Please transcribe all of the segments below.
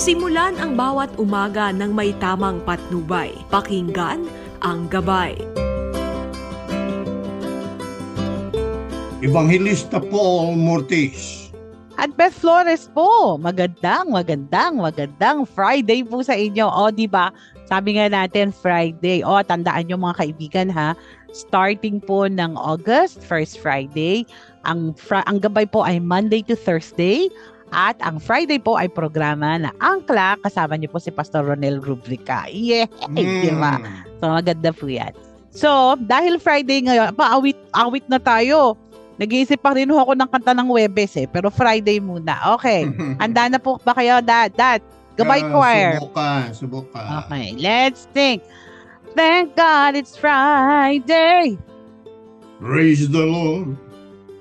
Simulan ang bawat umaga ng may tamang patnubay. Pakinggan ang gabay. Evangelista Paul Mortis. At Beth Flores po, magandang, magandang, magandang Friday po sa inyo. O, di ba? Sabi nga natin Friday. O, tandaan nyo mga kaibigan ha. Starting po ng August, first Friday. Ang, fra- ang gabay po ay Monday to Thursday. At ang Friday po ay programa na Angkla. Kasama niyo po si Pastor Ronel Rubrica. Yeah! Di ba? Mm. So, maganda po yan. So, dahil Friday ngayon, paawit awit na tayo. Nag-iisip pa rin ako ng kanta ng Webes eh. Pero Friday muna. Okay. Handa na po ba kayo, Dad? Dad, Goodbye, Ah, choir. Subukan, subukan. Okay, let's sing. Thank God it's Friday. Praise the Lord.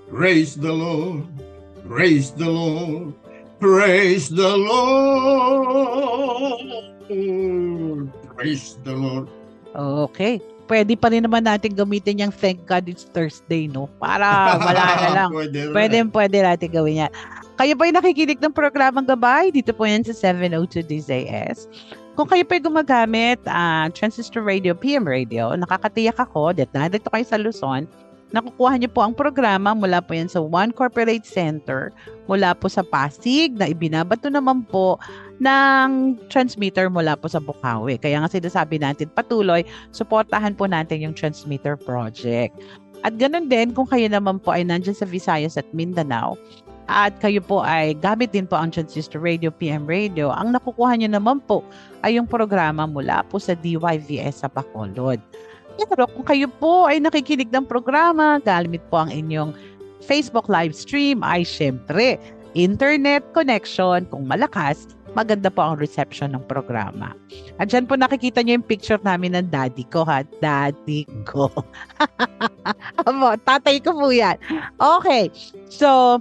Praise the Lord. Praise the Lord. Praise the Lord. Praise the Lord. Okay. Pwede pa rin naman natin gamitin yung Thank God it's Thursday, no? Para wala na lang. Pwede. Pwede, pwede natin gawin yan. Kayo po ay nakikinig ng programang gabay. Dito po yan sa 702 DZS. Kung kayo po ay gumagamit ah, Transistor Radio, PM Radio, nakakatiyak ako that nandito kayo sa Luzon, nakukuha niyo po ang programa mula po yan sa One Corporate Center, mula po sa Pasig, na ibinabato naman po ng transmitter mula po sa Bukawi. Kaya nga sinasabi natin, patuloy, suportahan po natin yung transmitter project. At ganun din, kung kayo naman po ay nandyan sa Visayas at Mindanao, at kayo po ay gamit din po ang Transistor Radio, PM Radio, ang nakukuha nyo naman po ay yung programa mula po sa DYVS sa Bacolod. Pero kung kayo po ay nakikinig ng programa, gamit po ang inyong Facebook live stream, ay syempre, internet connection, kung malakas, maganda po ang reception ng programa. At dyan po nakikita nyo yung picture namin ng daddy ko ha. Daddy ko. Abo, tatay ko po yan. Okay. So,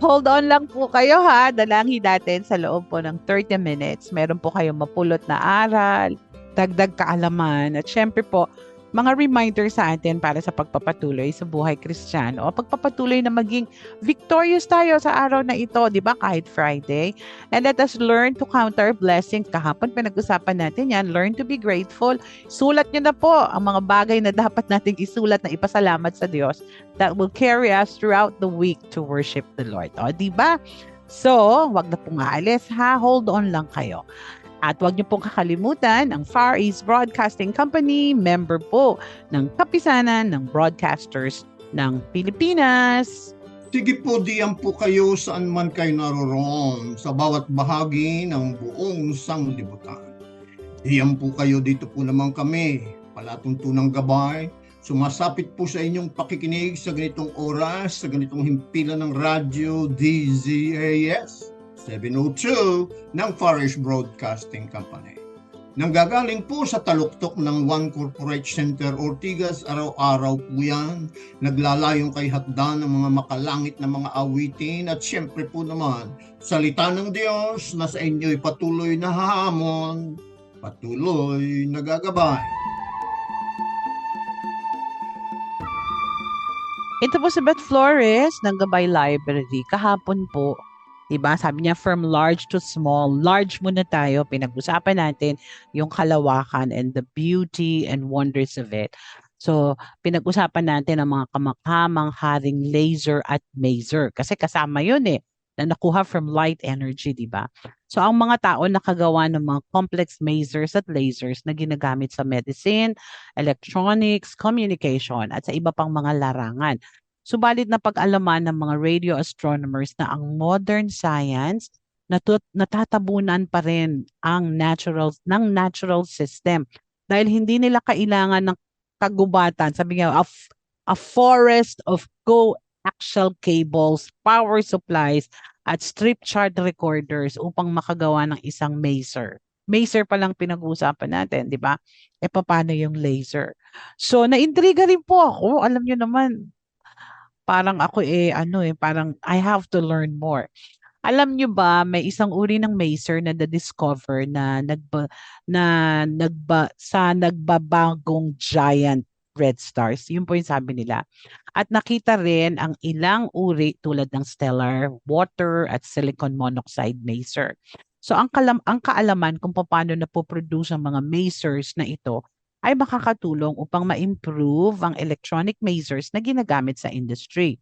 hold on lang po kayo ha. Dalangin natin sa loob po ng 30 minutes. Meron po kayong mapulot na aral, dagdag kaalaman, at syempre po, mga reminder sa atin para sa pagpapatuloy sa buhay kristyano o pagpapatuloy na maging victorious tayo sa araw na ito, di ba? Kahit Friday. And let us learn to count our blessings. Kahapon pinag-usapan natin yan. Learn to be grateful. Sulat nyo na po ang mga bagay na dapat nating isulat na ipasalamat sa Diyos that will carry us throughout the week to worship the Lord. O, di ba? So, wag na pong aalis ha. Hold on lang kayo. At huwag niyo pong kakalimutan ang Far East Broadcasting Company, member po ng kapisanan ng broadcasters ng Pilipinas. Sige po, diyan po kayo saan man kayo naroroon sa bawat bahagi ng buong sanglibutan. Diyan po kayo, dito po naman kami, palatuntunang gabay, sumasapit po sa inyong pakikinig sa ganitong oras, sa ganitong himpilan ng radyo DZAS 702 ng Farish Broadcasting Company. Nanggagaling po sa taluktok ng One Corporate Center Ortigas, araw-araw po yan. Naglalayong kay hakdan ng mga makalangit na mga awitin at siyempre po naman, salita ng Diyos na sa inyo'y patuloy na hahamon, patuloy nagagabay. Ito po si Beth Flores ng Gabay Library. Kahapon po, diba, sabi niya from large to small. Large muna tayo. Pinag-usapan natin yung kalawakan and the beauty and wonders of it. So, pinag-usapan natin ang mga kamakhamang haring laser at maser. Kasi kasama yun eh, na nakuha from light energy, di ba? So, ang mga tao nakagawa ng mga complex masers at lasers na ginagamit sa medicine, electronics, communication, at sa iba pang mga larangan. Subalit na pag-alaman ng mga radio astronomers na ang modern science natut natatabunan pa rin ang natural ng natural system. Dahil hindi nila kailangan ng kagubatan sabi nga a, f- a forest of coaxial cables power supplies at strip chart recorders upang makagawa ng isang maser. Maser pa lang pinag-uusapan natin di ba? E paano yung laser? So naintriga rin po ako. Alam niyo naman parang ako eh ano eh parang I have to learn more alam nyo ba, may isang uri ng maser na na-discover na nagba, na nagba, sa nagbabagong giant red stars. Yun po yung sabi nila. At nakita rin ang ilang uri tulad ng stellar water at silicon monoxide maser. So ang, kalam ang kaalaman kung paano napoproduce ang mga masers na ito ay makakatulong upang ma-improve ang electronic masers na ginagamit sa industry.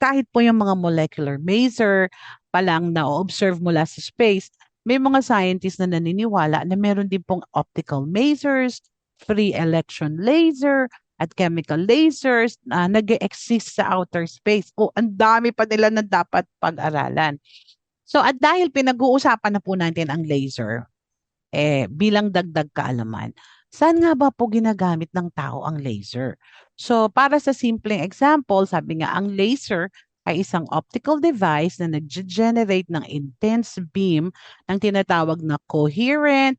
Kahit po yung mga molecular maser pa lang na observe mula sa space, may mga scientists na naniniwala na meron din pong optical masers, free electron laser, at chemical lasers na nag-exist sa outer space. O, ang dami pa nila na dapat pag-aralan. So, at dahil pinag-uusapan na po natin ang laser, eh, bilang dagdag kaalaman, saan nga ba po ginagamit ng tao ang laser? So, para sa simpleng example, sabi nga, ang laser ay isang optical device na nag-generate ng intense beam ng tinatawag na coherent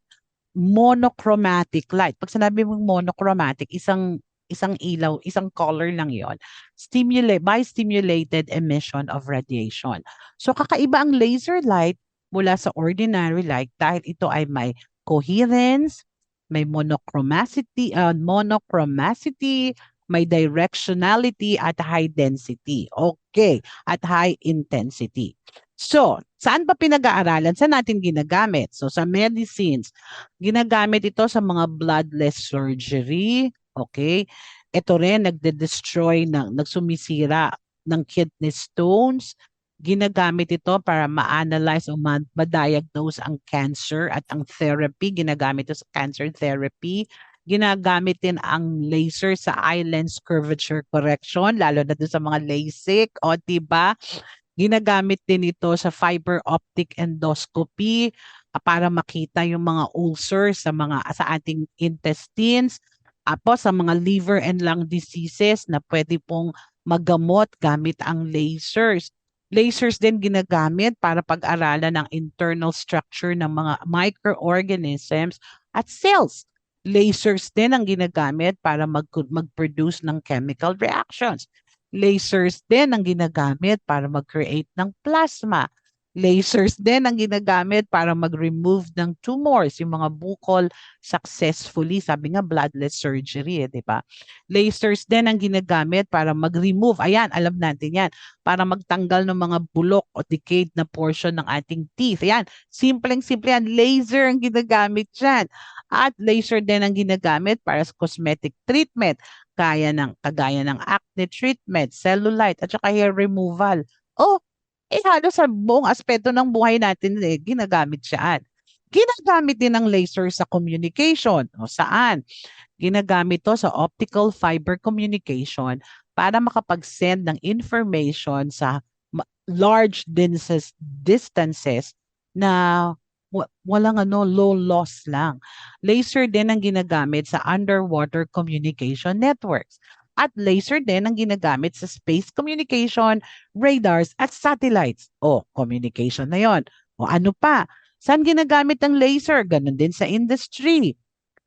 monochromatic light. Pag sinabi mong monochromatic, isang isang ilaw, isang color lang yon stimulate by stimulated emission of radiation. So kakaiba ang laser light mula sa ordinary light dahil ito ay may coherence, may monochromacity, uh, monochromacity, may directionality at high density. Okay, at high intensity. So, saan ba pinag-aaralan? Saan natin ginagamit? So, sa medicines, ginagamit ito sa mga bloodless surgery, Okay? Ito rin, nagde-destroy, ng, nagsumisira ng kidney stones. Ginagamit ito para ma-analyze o ma-diagnose ang cancer at ang therapy. Ginagamit ito sa cancer therapy. Ginagamit din ang laser sa eye lens curvature correction, lalo na doon sa mga LASIK. O, diba? Ginagamit din ito sa fiber optic endoscopy ah, para makita yung mga ulcers sa mga sa ating intestines Apo sa mga liver and lung diseases na pwede pong magamot gamit ang lasers. Lasers din ginagamit para pag-aralan ng internal structure ng mga microorganisms at cells. Lasers din ang ginagamit para mag- mag-produce ng chemical reactions. Lasers din ang ginagamit para mag-create ng plasma. Lasers din ang ginagamit para mag-remove ng tumors, yung mga bukol successfully. Sabi nga, bloodless surgery, eh, di ba? Lasers din ang ginagamit para mag-remove. Ayan, alam natin yan. Para magtanggal ng mga bulok o decayed na portion ng ating teeth. Ayan, simpleng-simple yan. Laser ang ginagamit dyan. At laser din ang ginagamit para sa cosmetic treatment. Kaya ng, kagaya ng acne treatment, cellulite, at saka hair removal. Oh, eh halos sa buong aspeto ng buhay natin eh, ginagamit siya. Ginagamit din ng laser sa communication. O saan? Ginagamit to sa optical fiber communication para makapag-send ng information sa large distances na walang ano, low loss lang. Laser din ang ginagamit sa underwater communication networks at laser din ang ginagamit sa space communication, radars at satellites. O, communication na yon. O ano pa? Saan ginagamit ang laser? Ganon din sa industry.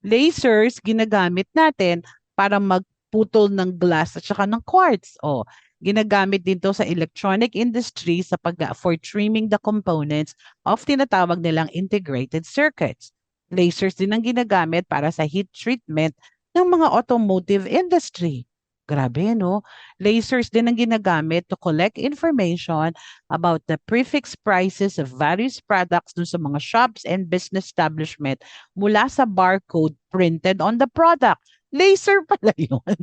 Lasers ginagamit natin para magputol ng glass at saka ng quartz. O, ginagamit din to sa electronic industry sa pag for trimming the components of tinatawag nilang integrated circuits. Lasers din ang ginagamit para sa heat treatment ng mga automotive industry. Grabe, no? Lasers din ang ginagamit to collect information about the prefix prices of various products dun sa mga shops and business establishment mula sa barcode printed on the product. Laser pala yun.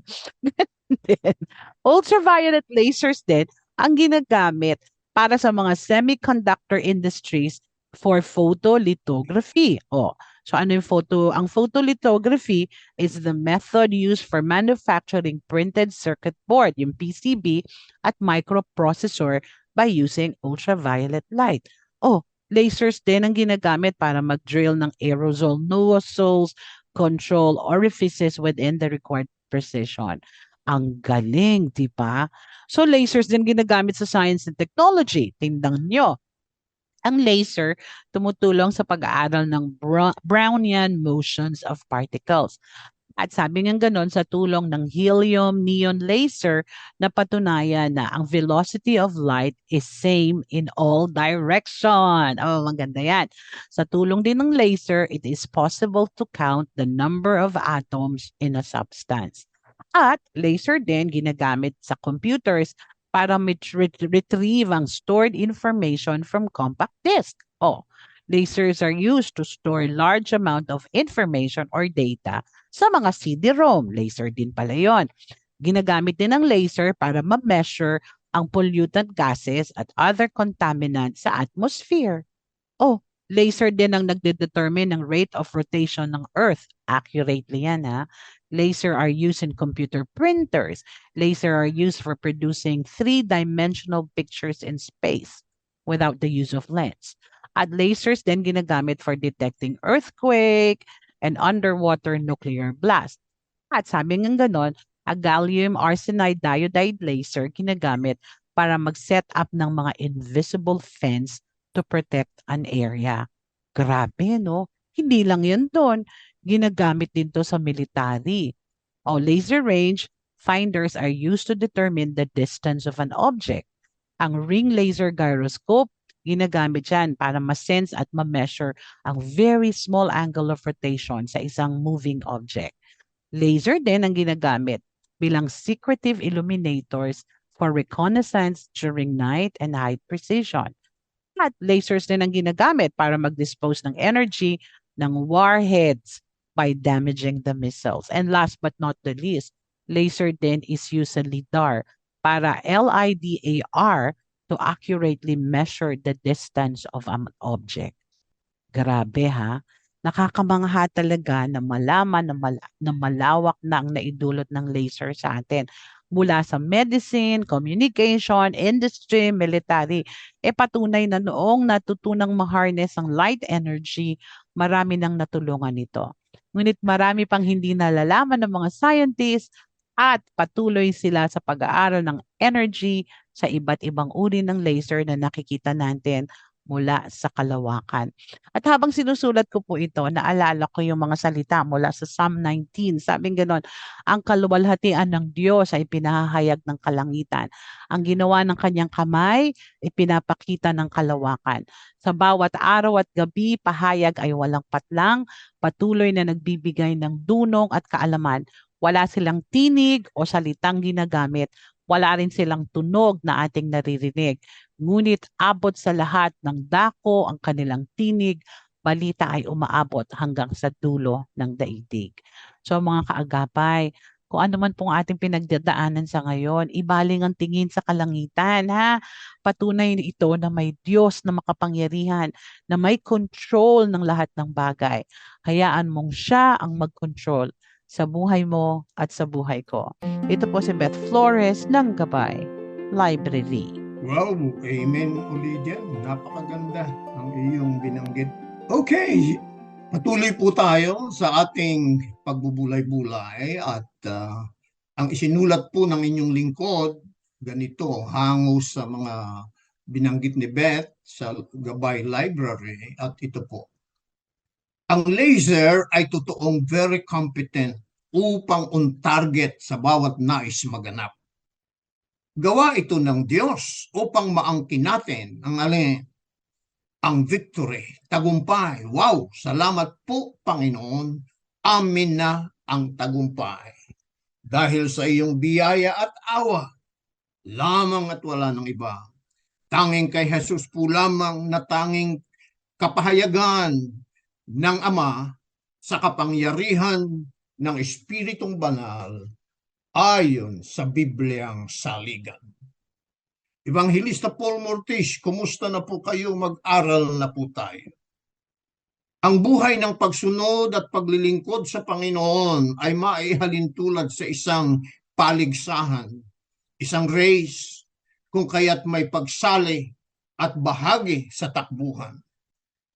then, ultraviolet lasers din ang ginagamit para sa mga semiconductor industries for photolithography. O, So ano yung photo? Ang photolithography is the method used for manufacturing printed circuit board, yung PCB, at microprocessor by using ultraviolet light. Oh, lasers din ang ginagamit para mag-drill ng aerosol nozzles, control orifices within the required precision. Ang galing, di ba? So lasers din ginagamit sa science and technology. Tindang nyo, ang laser tumutulong sa pag-aaral ng Brownian motions of particles. At sabi nga ganon, sa tulong ng helium-neon laser, napatunayan na ang velocity of light is same in all direction. Oh, maganda yan. Sa tulong din ng laser, it is possible to count the number of atoms in a substance. At laser din ginagamit sa computers para retrieve ang stored information from compact disk. Oh, Lasers are used to store large amount of information or data sa mga CD-ROM. Laser din pala yon. Ginagamit din ang laser para ma-measure ang pollutant gases at other contaminants sa atmosphere. Oh, laser din ang nagde-determine ng rate of rotation ng Earth. Accurately yan ha. Laser are used in computer printers. Laser are used for producing three-dimensional pictures in space without the use of lens. At lasers din ginagamit for detecting earthquake and underwater nuclear blast. At sabi ng ganon, a gallium arsenide diodide laser ginagamit para mag-set up ng mga invisible fence to protect an area. Grabe, no? Hindi lang yan doon. Ginagamit din to sa military. O laser range, finders are used to determine the distance of an object. Ang ring laser gyroscope, ginagamit yan para ma-sense at ma-measure ang very small angle of rotation sa isang moving object. Laser din ang ginagamit bilang secretive illuminators for reconnaissance during night and high precision. At lasers din ang ginagamit para mag-dispose ng energy ng warheads by damaging the missiles. And last but not the least, laser din is used sa LIDAR para LIDAR to accurately measure the distance of an object. Grabe ha. Nakakamangha talaga na malaman na, mal- na malawak na ang naidulot ng laser sa atin. Mula sa medicine, communication, industry, military. E patunay na noong natutunang ma-harness ang light energy, marami nang natulungan nito. Ngunit marami pang hindi nalalaman ng mga scientists at patuloy sila sa pag-aaral ng energy sa iba't ibang uri ng laser na nakikita natin mula sa kalawakan. At habang sinusulat ko po ito, naalala ko yung mga salita mula sa Psalm 19. Sabing ganon, ang kaluwalhatian ng Diyos ay pinahahayag ng kalangitan. Ang ginawa ng kanyang kamay ay pinapakita ng kalawakan. Sa bawat araw at gabi, pahayag ay walang patlang, patuloy na nagbibigay ng dunong at kaalaman. Wala silang tinig o salitang ginagamit. Wala rin silang tunog na ating naririnig. Ngunit abot sa lahat ng dako ang kanilang tinig, balita ay umaabot hanggang sa dulo ng daigdig. So mga kaagapay, kung ano man pong ating pinagdadaanan sa ngayon, ibaling ang tingin sa kalangitan, ha? Patunay ito na may Diyos na makapangyarihan, na may control ng lahat ng bagay. Hayaan mong siya ang mag-control sa buhay mo at sa buhay ko. Ito po si Beth Flores ng Gabay Library. Wow, amen ulit dyan. Napakaganda ang iyong binanggit. Okay, patuloy po tayo sa ating pagbubulay-bulay at ah, ang isinulat po ng inyong lingkod, ganito, hango sa mga binanggit ni Beth sa Gabay Library at ito po. Ang laser ay totoong very competent upang on target sa bawat nais maganap. Gawa ito ng Diyos upang maangkin natin ang alin, ang victory, tagumpay. Wow, salamat po Panginoon. Amin na ang tagumpay. Dahil sa iyong biyaya at awa, lamang at wala ng iba. Tanging kay Jesus po lamang na tanging kapahayagan ng Ama sa kapangyarihan ng Espiritong Banal ayon sa Bibliang saligan. Evangelista Paul Mortis, kumusta na po kayo? Mag-aral na po tayo. Ang buhay ng pagsunod at paglilingkod sa Panginoon ay maihalin tulad sa isang paligsahan, isang race, kung kaya't may pagsali at bahagi sa takbuhan.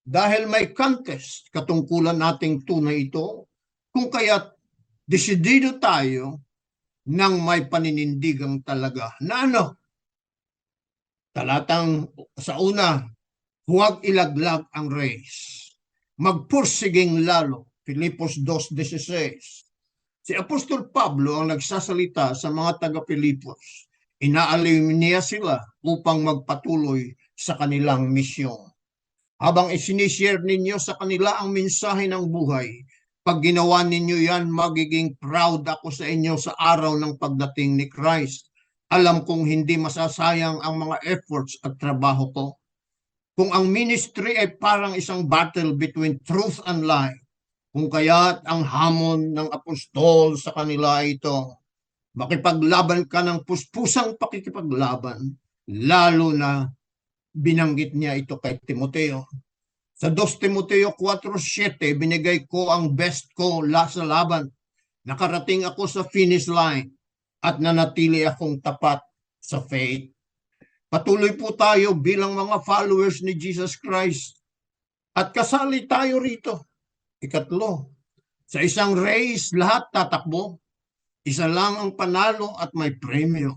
Dahil may contest, katungkulan nating tunay ito, kung kaya't desidido tayo ng may paninindigang talaga na ano, talatang sa una, huwag ilaglag ang race. Magpursiging lalo, Filipos 2.16. Si Apostol Pablo ang nagsasalita sa mga taga-Pilipos. Inaaliw niya sila upang magpatuloy sa kanilang misyon. Habang isinishare ninyo sa kanila ang mensahe ng buhay, pag ginawa ninyo yan, magiging proud ako sa inyo sa araw ng pagdating ni Christ. Alam kong hindi masasayang ang mga efforts at trabaho ko. kung ang ministry ay parang isang battle between truth and lie, kung kaya't ang hamon ng apostol sa kanila ito, makipaglaban ka ng puspusang pakikipaglaban, lalo na binanggit niya ito kay Timoteo. Sa 2 Timoteo 4.7, binigay ko ang best ko la sa laban. Nakarating ako sa finish line at nanatili akong tapat sa faith. Patuloy po tayo bilang mga followers ni Jesus Christ at kasali tayo rito. Ikatlo, sa isang race lahat tatakbo. Isa lang ang panalo at may premyo.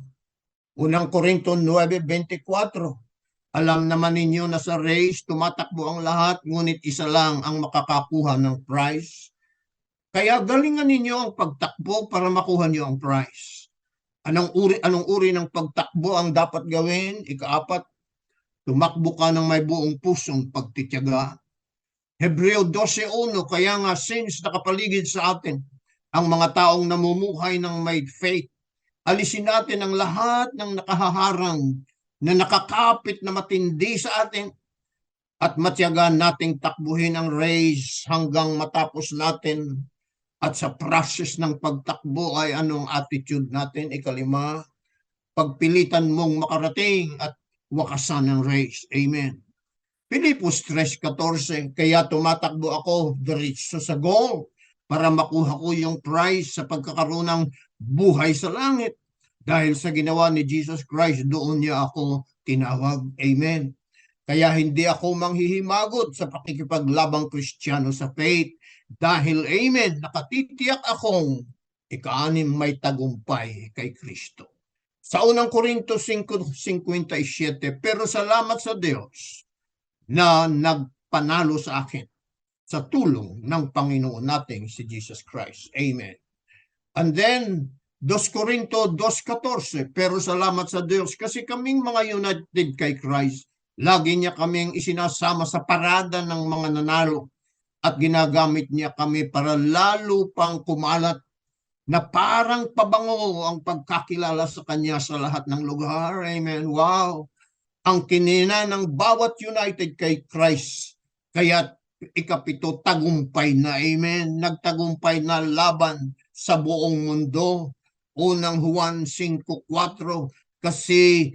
Unang Korinto 9.24 Alam naman ninyo na sa race tumatakbo ang lahat ngunit isa lang ang makakakuha ng prize. Kaya galingan ninyo ang pagtakbo para makuha niyo ang prize. Anong uri, anong uri ng pagtakbo ang dapat gawin? Ikaapat, tumakbo ka ng may buong pusong pagtityaga. Hebreo 12.1, kaya nga since nakapaligid sa atin ang mga taong namumuhay ng may faith, alisin natin ang lahat ng nakahaharang na nakakapit na matindi sa atin at matyagan nating takbuhin ang race hanggang matapos natin at sa process ng pagtakbo ay anong attitude natin? Ikalima, pagpilitan mong makarating at wakasan ng race. Amen. Pilipos 3.14, kaya tumatakbo ako diretso sa goal para makuha ko yung prize sa pagkakaroon ng buhay sa langit. Dahil sa ginawa ni Jesus Christ, doon niya ako tinawag. Amen. Kaya hindi ako manghihimagot sa pakikipaglabang kristyano sa faith dahil amen, nakatitiyak akong ikaanim may tagumpay kay Kristo. Sa unang Korinto 5.57, pero salamat sa Diyos na nagpanalo sa akin sa tulong ng Panginoon nating si Jesus Christ. Amen. And then, 2 Korinto 2.14, pero salamat sa Diyos kasi kaming mga united kay Christ, lagi niya kaming isinasama sa parada ng mga nanalo at ginagamit niya kami para lalo pang kumalat na parang pabango ang pagkakilala sa Kanya sa lahat ng lugar. Amen. Wow! Ang kinina ng bawat united kay Christ. Kaya ikapito, tagumpay na. Amen. Nagtagumpay na laban sa buong mundo. Unang Juan 5.4 kasi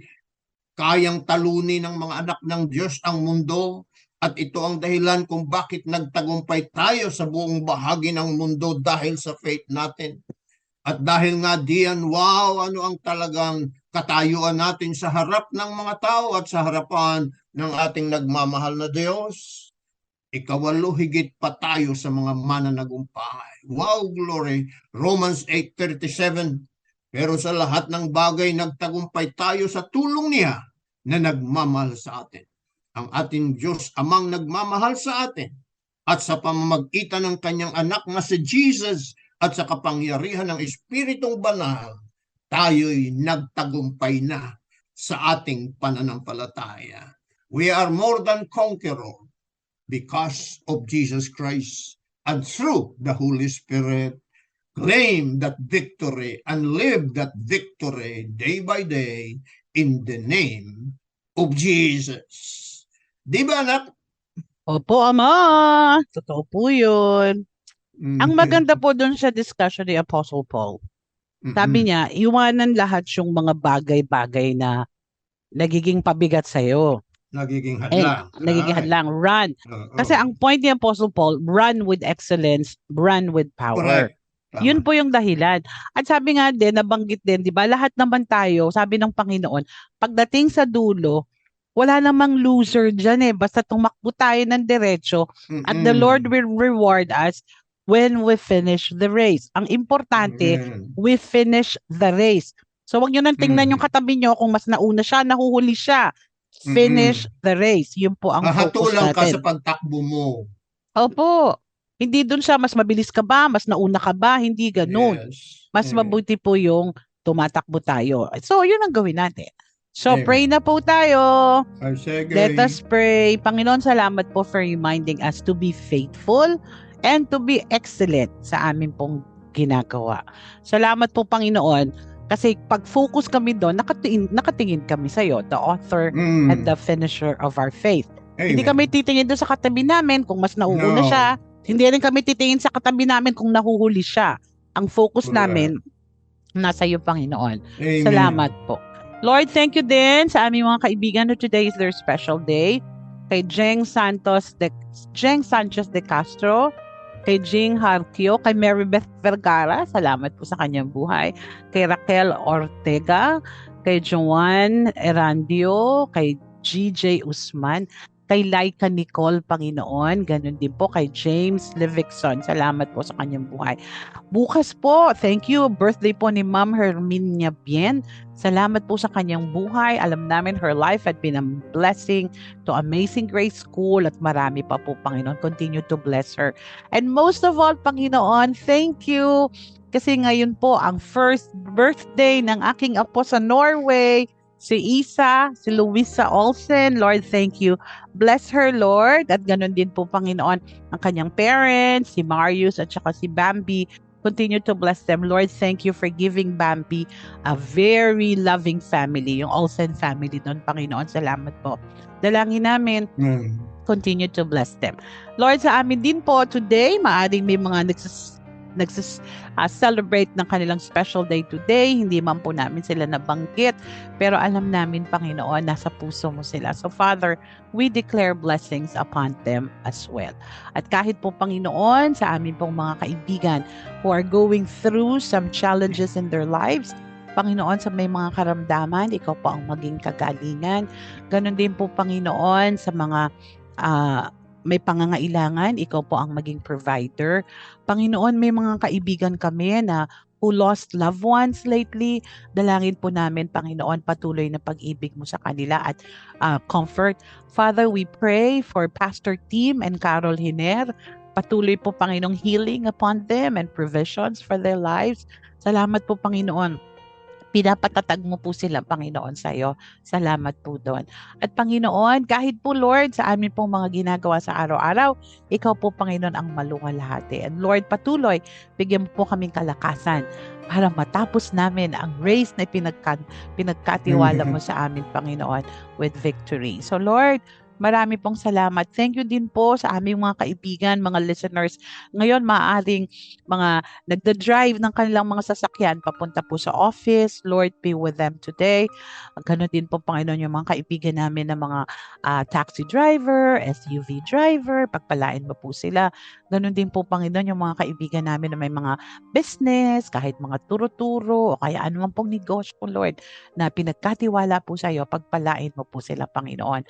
kayang talunin ng mga anak ng Diyos ang mundo at ito ang dahilan kung bakit nagtagumpay tayo sa buong bahagi ng mundo dahil sa faith natin. At dahil nga diyan, wow, ano ang talagang katayuan natin sa harap ng mga tao at sa harapan ng ating nagmamahal na Diyos. Ikawalo, higit pa tayo sa mga mananagumpay. Wow, glory. Romans 8.37 Pero sa lahat ng bagay, nagtagumpay tayo sa tulong niya na nagmamahal sa atin. Ang ating Diyos amang nagmamahal sa atin at sa pamamagitan ng kanyang anak na si Jesus at sa kapangyarihan ng Espiritong Banal, tayo'y nagtagumpay na sa ating pananampalataya. We are more than conqueror because of Jesus Christ and through the Holy Spirit claim that victory and live that victory day by day in the name of Jesus. Di ba anak? Opo, Ama. Totoo po yun. Ang Mm-hmm. maganda po doon sa discussion ni Apostle Paul, sabi niya, iwanan lahat yung mga bagay-bagay na nagiging pabigat sa'yo. Nagiging Eh, hadlang. nagiging Right. hadlang. Run. Oo. Kasi ang point ni Apostle Paul, run with excellence, run with power. Correct. Tama. Yun po yung dahilan. At sabi nga din, nabanggit din, di ba, lahat naman tayo, sabi ng Panginoon, pagdating sa dulo, wala namang loser dyan eh. Basta tumakbo tayo ng diretso at the. Lord will reward us when we finish the race. Ang importante, Amen. we finish the race. So wag nyo nang tingnan Mm. yung katabi nyo kung mas nauna siya, nahuhuli siya. Finish the race. Yun po ang focus Hahatulan ka natin. sa pagtakbo mo. Opo. Hindi dun siya, mas mabilis ka ba? Mas nauna ka ba? Hindi ganun. Yes. Mas Amen. mabuti po yung tumatakbo tayo. So, yun ang gawin natin. So, Amen. pray na po tayo. Ay, sige. Let us pray. Panginoon, salamat po for reminding us to be faithful and to be excellent sa amin pong ginagawa. Salamat po, Panginoon, kasi pag-focus kami doon, nakatingin, nakatingin kami sa iyo, the author Mm. and the finisher of our faith. Hindi Amen. kami titingin doon sa katabi namin kung mas nauuna No. siya. Hindi rin kami titingin sa katabi namin kung nahuhuli siya. Ang focus Correct. namin nasa iyo, Panginoon. Amen. Salamat po. Lord, thank you din sa aming mga kaibigan who today is their special day. Kay Jeng Santos de Jeng Sanchez de Castro, kay Jing Harkio, kay Marybeth Vergara, salamat po sa kanyang buhay. Kay Raquel Ortega, kay Joan Erandio, kay GJ Usman, kay Laika Nicole Panginoon, ganun din po kay James Levickson. Salamat po sa kanyang buhay. Bukas po, thank you, birthday po ni Ma'am Herminia Bien. Salamat po sa kanyang buhay. Alam namin her life had been a blessing to Amazing Grace School at marami pa po, Panginoon. Continue to bless her. And most of all, Panginoon, thank you kasi ngayon po ang first birthday ng aking apo sa Norway, si Isa, si Luisa Olsen. Lord, thank you. Bless her, Lord. At ganun din po, Panginoon, ang kanyang parents, si Marius at saka si Bambi. Continue to bless them. Lord, thank you for giving Bambi a very loving family, yung Olsen family doon, Panginoon. Salamat po. Dalangin namin, Amen. continue to bless them. Lord, sa amin din po today, maaring may mga nagsis, nagsis, ah, ng kanilang special day today. Hindi man po namin sila nabanggit, pero alam namin, Panginoon, nasa puso mo sila. So, Father, we declare blessings upon them as well. At kahit po, Panginoon, sa amin pong mga kaibigan who are going through some challenges in their lives, Panginoon, sa may mga karamdaman, ikaw po ang maging kagalingan. Ganon din po, Panginoon, sa mga ah, may pangangailangan, ikaw po ang maging provider. Panginoon, may mga kaibigan kami na who lost loved ones lately. Dalangin po namin, Panginoon, patuloy na pag-ibig mo sa kanila at ah, comfort. Father, we pray for Pastor Tim and Carol Hiner. Patuloy po, Panginoong, healing upon them and provisions for their lives. Salamat po, Panginoon. Pinapatatag mo po sila, Panginoon, sa iyo. Salamat po doon. At Panginoon, kahit po Lord, sa amin pong mga ginagawa sa araw-araw, ikaw po Panginoon ang maluwalhati. And Lord, patuloy, bigyan mo po kaming kalakasan para matapos namin ang race na pinagka, pinagkatiwala mo sa amin, Panginoon, with victory. So Lord, marami pong salamat. Thank you din po sa aming mga kaibigan, mga listeners. Ngayon, maaaring mga nagda-drive ng kanilang mga sasakyan papunta po sa office. Lord, be with them today. Ganon din po, Panginoon, yung mga kaibigan namin na mga ah, taxi driver, SUV driver, pagpalain mo po sila. Ganon din po, Panginoon, yung mga kaibigan namin na may mga business, kahit mga turo-turo, o kaya anumang pong negosyo, Lord, na pinagkatiwala po sa iyo, pagpalain mo po sila, Panginoon.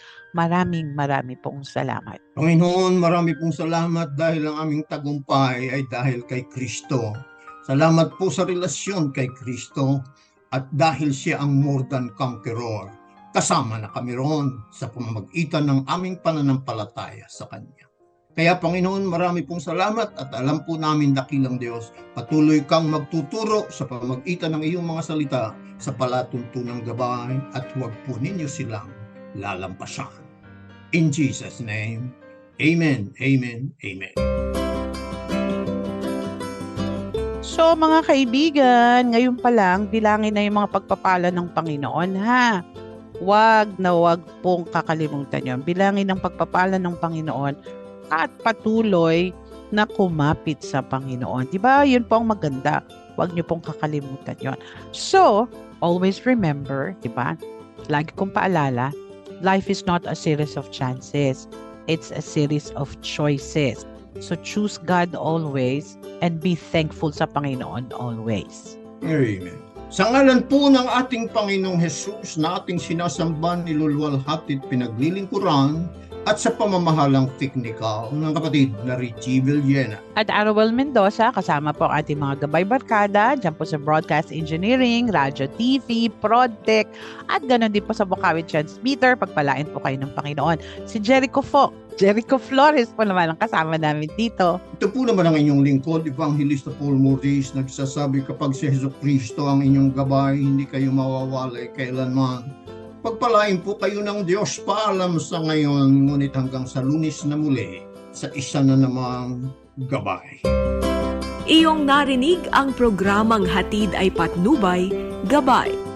Maraming, marami pong salamat. Panginoon, marami pong salamat dahil ang aming tagumpay ay dahil kay Kristo. Salamat po sa relasyon kay Kristo at dahil siya ang more than conqueror. Kasama na kami roon sa pamamagitan ng aming pananampalataya sa Kanya. Kaya Panginoon, marami pong salamat at alam po namin dakilang Diyos, patuloy kang magtuturo sa pamamagitan ng iyong mga salita sa palatuntunang gabay at huwag po ninyo silang lalampasan. In Jesus' name, Amen, Amen, Amen. So mga kaibigan, ngayon pa lang, bilangin na yung mga pagpapala ng Panginoon ha. Wag na wag pong kakalimutan yon. Bilangin ang pagpapala ng Panginoon at patuloy na kumapit sa Panginoon. Di ba? Yun po ang maganda. Wag niyo pong kakalimutan yon. So, always remember, di ba? Lagi kong paalala, life is not a series of chances. It's a series of choices. So choose God always and be thankful sa Panginoon always. Amen. Sa ngalan po ng ating Panginoong Hesus na ating sinasamba, nilulwalhati at pinaglilingkuran at sa pamamahalang teknikal ng kapatid na Richie Villena. At Arowel Mendoza, kasama po ang ating mga gabay barkada, dyan po sa Broadcast Engineering, Radio TV, ProdTech, at ganoon din po sa Bukawi Transmitter. Pagpalain po kayo ng Panginoon. Si Jericho Fo, Jericho Flores po naman ang kasama namin dito. Ito po naman ang inyong lingkod, Evangelista Paul Morris, nagsasabi kapag si Heso Kristo ang inyong gabay, hindi kayo mawawalay kailanman. Pagpalain po kayo ng Diyos paalam sa ngayon, ngunit hanggang sa lunis na muli, sa isa na namang gabay. Iyong narinig ang programang Hatid ay Patnubay, Gabay